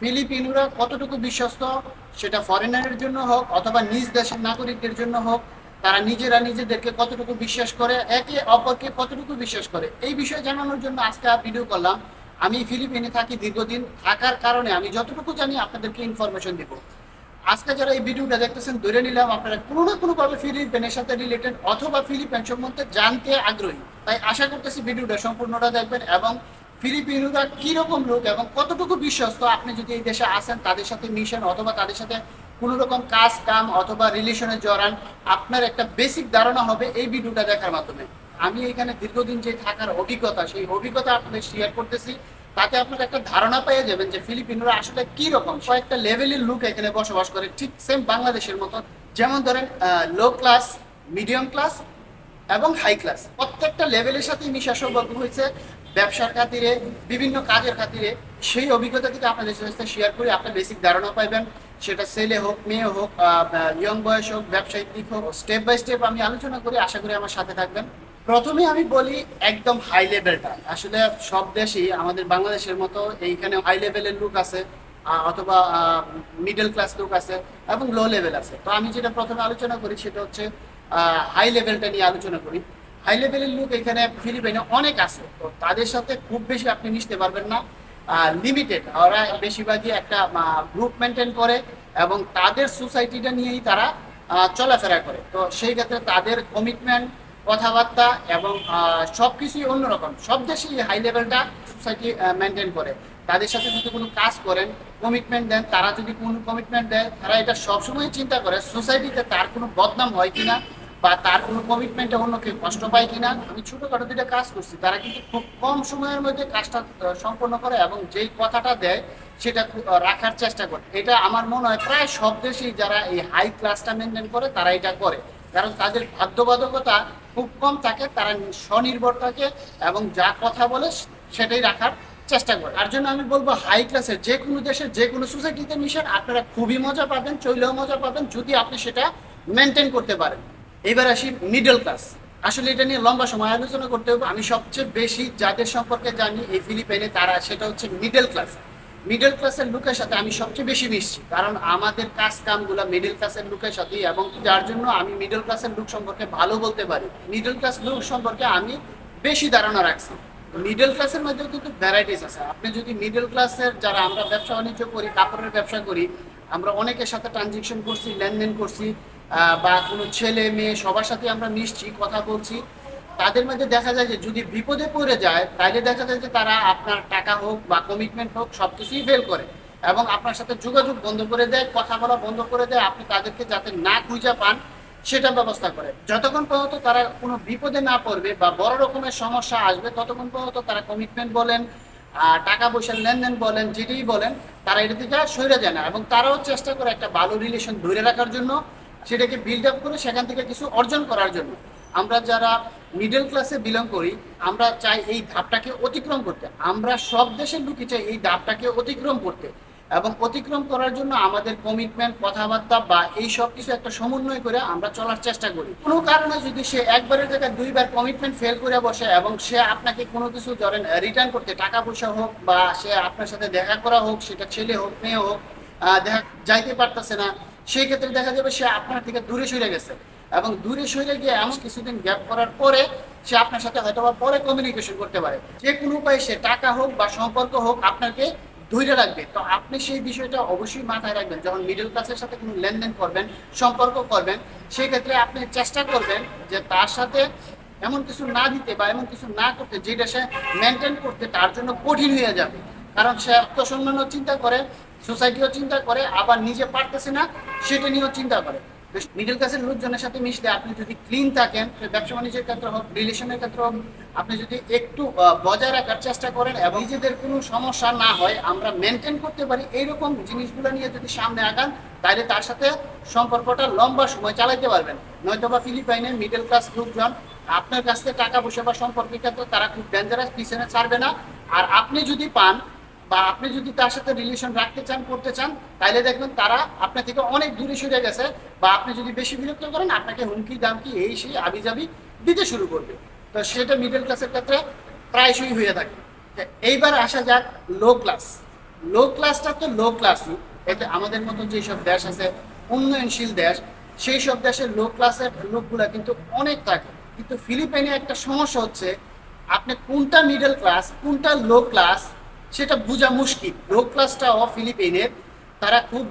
ফিলিপিনোরা কতটুকু বিশ্বস্ত সেটা ফরেনারের জন্য হোক অথবা নিজ দেশের নাগরিকদের জন্য হোক, তারা নিজেরা নিজেদেরকে কতটুকু বিশ্বাস করে, একে অপরকে কতটুকু বিশ্বাস করে, এই বিষয়ে জানানোর জন্য আজকে ভিডিও করলাম। আমি ফিলিপিনে থাকি দীর্ঘদিন, থাকার কারণে আমি যতটুকু জানি আপনাদেরকে ইনফরমেশন দিব। আজকে যারা এই ভিডিওটা দেখতেছেন, ধরে নিলাম আপনারা কোনো না কোনো ভাবে ফিলিপিনের সাথে রিলেটেড অথবা ফিলিপাইন সম্বন্ধে জানতে আগ্রহী। তাই আশা করতেছি ভিডিওটা সম্পূর্ণটা দেখবেন এবং ফিলিপিনোরা কীরকম লোক এবং কতটুকু বিশ্বস্ত? আপনি যদি এই দেশে আসেন, তাদের সাথে মিশন অথবা তাদের সাথে কোনো রকম কাজ, কাম অথবা রিলেশনে জড়ান, আপনার একটা বেসিক ধারণা হবে এই ভিডিওটা দেখার মাধ্যমে। আমি এখানে দীর্ঘদিন যে থাকার অভিজ্ঞতা, সেই অভিজ্ঞতা আপনাদের শেয়ার করতেছি। তাতে আপনারা একটা ধারণা পেয়ে যাবেন যে ফিলিপিনোরা আসলে কি রকম কয়েকটা লেভেলের লোক এখানে বসবাস করে, ঠিক সেম বাংলাদেশের মতো। যেমন ধরেন লো ক্লাস মিডিয়াম ক্লাস এবং হাই ক্লাস প্রত্যেকটা লেভেলের সাথে মিশা সৌভাগ্য হয়েছে। ব্যবসার খাতিরে, বিভিন্ন কাজের খাতিরে, সেই অভিজ্ঞতা থেকে আপনাদের সাথে শেয়ার করে, আপনার বেসিক ধারণা পাইবেন। সেটা ছেলে হোক, মেয়ে হোক ইয়ং বয়স হোক, ব্যবসায়িক দিক হোক স্টেপ বাই স্টেপ আমি আলোচনা করি, আশা করি আমার সাথে থাকবেন। প্রথমে আমি বলি একদম হাই লেভেলটা আসলে সব দেশেই, আমাদের বাংলাদেশের মতো এইখানে হাই লেভেলের লোক আছে অথবা মিডল ক্লাস লোক আছে এবং লো লেভেল আছে। তো আমি যেটা প্রথমে আলোচনা করি, সেটা হচ্ছে হাই লেভেলটা নিয়ে আলোচনা করি। হাই লেভেলের লোক এখানে ফিলিপাইনে অনেক আছে। তো তাদের সাথে খুব বেশি আপনি মিশতে পারবেন না। লিমিটেড ওরা বেশিরভাগই একটা গ্রুপ মেনটেন করে এবং তাদের সোসাইটিটা নিয়েই তারা চলাফেরা করে। তো সেই ক্ষেত্রে তাদের কমিটমেন্ট কথাবার্তা এবং সব কিছুই অন্যরকম। সব দেশেই হাই লেভেলটা সোসাইটি মেনটেন করে। তাদের সাথে যদি কোনো কাজ করেন কমিটমেন্ট দেন, তারা যদি কোনো কমিটমেন্ট দেয়, তারা এটা সবসময় চিন্তা করে সোসাইটিতে তার কোনো বদনাম হয় কিনা বা তার কোনো কমিটমেন্টে অন্য কেউ কষ্ট পায় কিনা, আমি ছোটোখাটো দুইটা কাজ করছি। তারা কিন্তু খুব কম সময়ের মধ্যে কাজটা সম্পন্ন করে এবং যেই কথাটা দেয় সেটা রাখার চেষ্টা করে। এটা আমার মনে হয় প্রায় সব দেশেই যারা এই হাই ক্লাসটা মেনটেন করে, তারা এটা করে। কারণ তাদের বাধ্যবাধকতা খুব কম থাকে, তারা স্বনির্ভর থাকে এবং যা কথা বলে সেটাই রাখার চেষ্টা করে। তার জন্য আমি বলব হাই ক্লাসের যে কোনো দেশের যে কোনো সোসাইটিতে মিশন আপনারা খুবই মজা পাবেন, চইলেও মজা পাবেন, যদি আপনি সেটা মেনটেন করতে পারেন। এবার আসি মিডল ক্লাস আসলে এটা নিয়ে লম্বা সময় আলোচনা করতে হবে। আমি সবচেয়ে বেশি যাদের সম্পর্কে জানি এই ফিলিপাইনে তারা, সেটা হচ্ছে মিডল ক্লাস মিডল ক্লাসের লোকের সাথে আমি সবচেয়ে বেশি মিশছি। কারণ আমাদের কাজ কামগুলো মিডল ক্লাসের লোকের সাথে এবং যার জন্য আমি মিডল ক্লাসের লোক সম্পর্কে ভালো বলতে পারি। মিডল ক্লাস লোক সম্পর্কে আমি বেশি ধারণা রাখছি। মিডল ক্লাসের মধ্যেও কিন্তু ভ্যারাইটিস আছে। আপনি যদি মিডল ক্লাসের যারা আমরা ব্যবসা বাণিজ্য করি, কাপড়ের ব্যবসা করি, আমরা অনেকের সাথে ট্রানজেকশন করছি, লেনদেন করছি। বা কোনো ছেলে, মেয়ে, সবার সাথে আমরা মিশছি, কথা বলছি। তাদের মধ্যে দেখা যায় যে যদি বিপদে পড়ে যায় তাহলে দেখা যায় যে তারা আপনার টাকা হোক বা কমিটমেন্ট হোক সব কিছুই ফেল করে এবং আপনার সাথে যোগাযোগ বন্ধ করে দেয়, কথা বলা বন্ধ করে দেয়। আপনি তাদেরকে যাতে না খুঁজে পান সেটা ব্যবস্থা করে। যতক্ষণ পর্যন্ত তারা কোনো বিপদে না পড়বে বা বড় রকমের সমস্যা আসবে, ততক্ষণ পর্যন্ত তারা কমিটমেন্ট বলেন টাকা পয়সার লেনদেন বলেন, যেটাই বলেন, তারা এটা থেকে সরে যায় না। এবং তারাও চেষ্টা করে একটা ভালো রিলেশন ধরে রাখার জন্য। সেটাকে বিল্ড আপ করে সেখান থেকে কিছু অর্জন করার জন্য। আমরা যারা মিডল ক্লাসে বিলং করি, আমরা চাই এই ধাপটাকে অতিক্রম করতে। আমরা সব দেশের লোকই চাই এই ধাপটাকে অতিক্রম করতে। এবং অতিক্রম করার জন্য আমাদের কমিটমেন্ট কথাবার্তা বা এই সব কিছু একটা সমন্বয় করে আমরা চলার চেষ্টা করি। কোনো কারণে যদি সে একবারের জায়গায় দুইবার কমিটমেন্ট ফেল করে বসে এবং সে আপনাকে কোনো কিছু ধরেন রিটার্ন করতে টাকা পয়সা হোক বা সে আপনার সাথে দেখা করা হোক, সেটা ছেলে হোক, মেয়ে হোক দেখা যাইতে পারতেছে না সেই ক্ষেত্রে দেখা যাবে সে আপনার থেকে দূরে সরে গেছে। এবং দূরে সরে গিয়ে এমন কিছুদিন গ্যাপ করার পরে সে আপনার সাথে হয়তো বা পরে কমিউনিকেশন করতে পারে। যে কোনো উপায়ে সে টাকা হোক বা সম্পর্ক হোক আপনাকে ধৈর্য রাখবে। তো আপনি সেই বিষয়টা অবশ্যই মাথায় রাখবেন। যখন মিডল ক্লাসের সাথে কোনো লেনদেন করবেন, সম্পর্ক করবেন, সেই ক্ষেত্রে আপনি চেষ্টা করবেন যে তার সাথে এমন কিছু না দিতে বা এমন কিছু না করতে, যেটা সে মেনটেন করতে তার জন্য কঠিন হয়ে যাবে। কারণ সে আত্মসম্মানও চিন্তা করে, সোসাইটিও চিন্তা করে, আবার নিজে পারতেছে না, সেটা নিয়েও চিন্তা করে। মিডল ক্লাসের লোকজনের সাথে মিশলে আপনি যদি ক্লিন থাকেন ব্যবসা বাণিজ্যের ক্ষেত্রে হোক, রিলেশনের ক্ষেত্রে হোক, আপনি যদি একটু বজায় রাখার চেষ্টা করেন এবং নিজেদের কোনো সমস্যা না হয়, আমরা মেনটেন করতে পারি, এইরকম জিনিসগুলো নিয়ে যদি সামনে আগান তাহলে তার সাথে সম্পর্কটা লম্বা সময় চালাইতে পারবেন। নয়তো বা ফিলিপাইনের মিডল ক্লাস লোকজন, আপনার কাছ থেকে টাকা পয়সা বা সম্পর্কের ক্ষেত্রে তারা খুব ডেঞ্জারাস পিছনে ছাড়বে না। আর আপনি যদি পান বা আপনি যদি তার সাথে রিলেশন রাখতে চান, করতে চান তাহলে দেখবেন তারা আপনার থেকে অনেক দূরে সরে গেছে বা আপনি যদি বেশি বিরক্ত করেন, আপনাকে হুমকি, দামকি, এই সেই আবিজাবি দিতে শুরু করবে। তো সেটা মিডল ক্লাসের ক্ষেত্রে প্রায়শই হয়ে থাকে। এইবার আসা যাক লো ক্লাস লো ক্লাসটা তো লো ক্লাসই এতে আমাদের মতো যেসব দেশ আছে, উন্নয়নশীল দেশ সেই সব দেশের লো ক্লাসের লোকগুলা কিন্তু অনেক থাকে। কিন্তু ফিলিপাইনে একটা সমস্যা হচ্ছে, আপনি কোনটা মিডল ক্লাস কোনটা লো ক্লাস সেটা বোঝা মুশকিল। লো ক্লাসটা অফ ফিলিপিনের, তারা খুব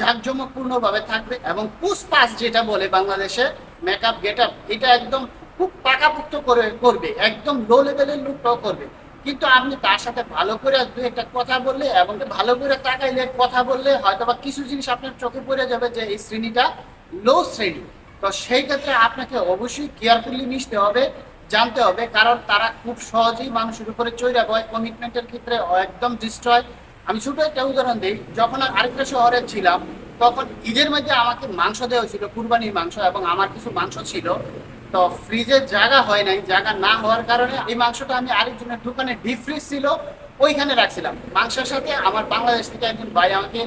জাঁকজমকপূর্ণভাবে থাকবে এবং পুসপাস যেটা বলে বাংলাদেশে মেকআপ গেট আপ এটা একদম খুব পাকাপুক্ত করে করবে, একদম লো লেভেলের লুকটাও করবে। কিন্তু আপনি তার সাথে ভালো করে দু একটা কথা বললে এবং ভালো করে তাকাইলে কথা বললে হয়তো বা কিছু জিনিস আপনার চোখে পড়ে যাবে যে এই শ্রেণীটা লো শ্রেণি। তো সেই ক্ষেত্রে আপনাকে অবশ্যই কেয়ারফুলি মিশতে হবে। জানতে হবে, কারণ তারা খুব সহজেই মানুষের উপরে চৈরা বয় কমিটমেন্টের ক্ষেত্রে একদম ডিস্ট্রয় আমি ছোট একটা উদাহরণ দিই, যখন আরেকটা শহরে ছিলাম, তখন ঈদের মধ্যে আমাকে মাংস দেওয়া হয়েছিল, কুরবানির মাংস, এবং আমার কিছু মাংস ছিল। তো ফ্রিজে জায়গা হয় নাই, জায়গা না হওয়ার কারণে এই মাংসটা আমি আরেকজনের দোকানে ডিপ ফ্রিজ ছিল, ওইখানে রাখছিলাম। মাংসের সাথে আমার বাংলাদেশ থেকে একজন ভাই আমাকে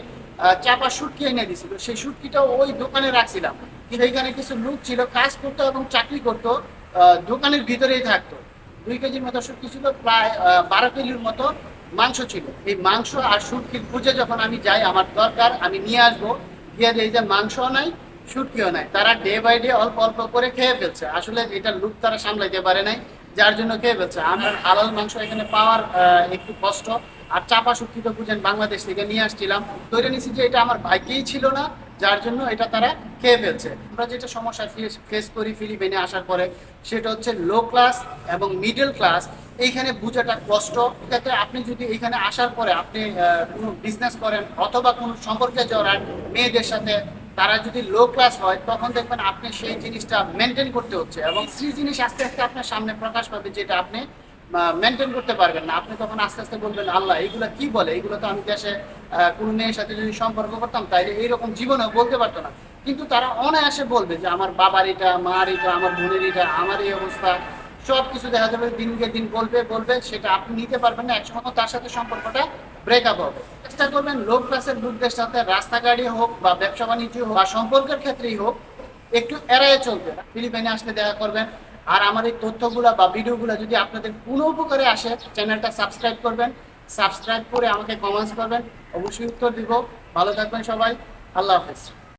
চাপা শুটকি এনে দিছিল সেই শুটকিটা ওই দোকানে রাখছিলাম। কিন্তু এইখানে কিছু লোক ছিল, কাজ করতো এবং চাকরি করতো। দোকানের ভিতরেই থাকতো। দুই কেজির মতো শুটকি ছিল, প্রায় বারো কেজির মতো মাংস ছিল। এই মাংস আর শুটকির খুঁজে যখন আমি যাই, আমার দরকার, আমি নিয়ে আসব গিয়ে এই যে মাংসও নাই শুটকিও নাই। তারা ডে বাই ডে অল্প অল্প করে খেয়ে ফেলছে। আসলে এটা লুক তারা সামলাইতে পারে নাই, যার জন্য খেয়ে ফেলছে। আমার হালাল মাংস এখানে পাওয়ার একটু কষ্ট। আর চাপা শুটকি তো বুঝেন, বাংলাদেশ থেকে নিয়ে আসছিলাম। তৈরি নিছি যে এটা আমার ভাগ্যেই ছিল না যার জন্য এটা তারা খেয়ে ফেলছে। আমরা যেটা সমস্যা ফেস করি ফিলিপিনে আসার পরে, সেটা হচ্ছে লো ক্লাস এবং মিডল ক্লাস এইখানে বোঝাটা কষ্ট। যাতে আপনি যদি এখানে আসার পরে আপনি কোনো বিজনেস করেন অথবা কোনো সম্পর্কে জড়ান, মেয়েদের সাথে, তারা যদি লো ক্লাস হয়, তখন দেখবেন আপনি সেই জিনিসটা মেনটেন করতে হচ্ছে এবং সেই জিনিস আস্তে আস্তে আপনার সামনে প্রকাশ পাবে যেটা আপনি মেনটেন করতে পারবেন না। আপনি তখন আস্তে আস্তে বলবেন, আল্লাহ এগুলো কি বলে? এগুলো তো আমি দেশে কোনো মেয়ের সাথে যদি সম্পর্ক করতাম, তাইলে এইরকম জীবনেও বলতে পারতো না। কিন্তু তারা অনায়াসে বলবে যে, আমার বাবার এটা, মার এটা, আমার বোনের এটা, আমার এই অবস্থা। সব কিছু দেখা যাবে, দিনকে দিন বলবে বলবে, সেটা আপনি নিতে পারবেন না। একসময় তার সাথে সম্পর্কটা ব্রেকআপ হবে। চেষ্টা করবেন লো ক্লাসের লোকদের সাথে রাস্তাঘাটে হোক বা ব্যবসা বাণিজ্য হোক বা সম্পর্কের ক্ষেত্রেই হোক, একটু এড়াইয়ে চলবে। ফিলিপাইনে আসলে দেখা করবেন। আর আমার এই তথ্যগুলো বা ভিডিওগুলো যদি আপনাদের কোনো উপকারে আসে, চ্যানেলটা সাবস্ক্রাইব করবেন। সাবস্ক্রাইব করে আমাকে কমেন্টস করবেন। অবশ্যই উত্তর দিব। ভালো থাকবেন সবাই। আল্লাহ হাফেজ।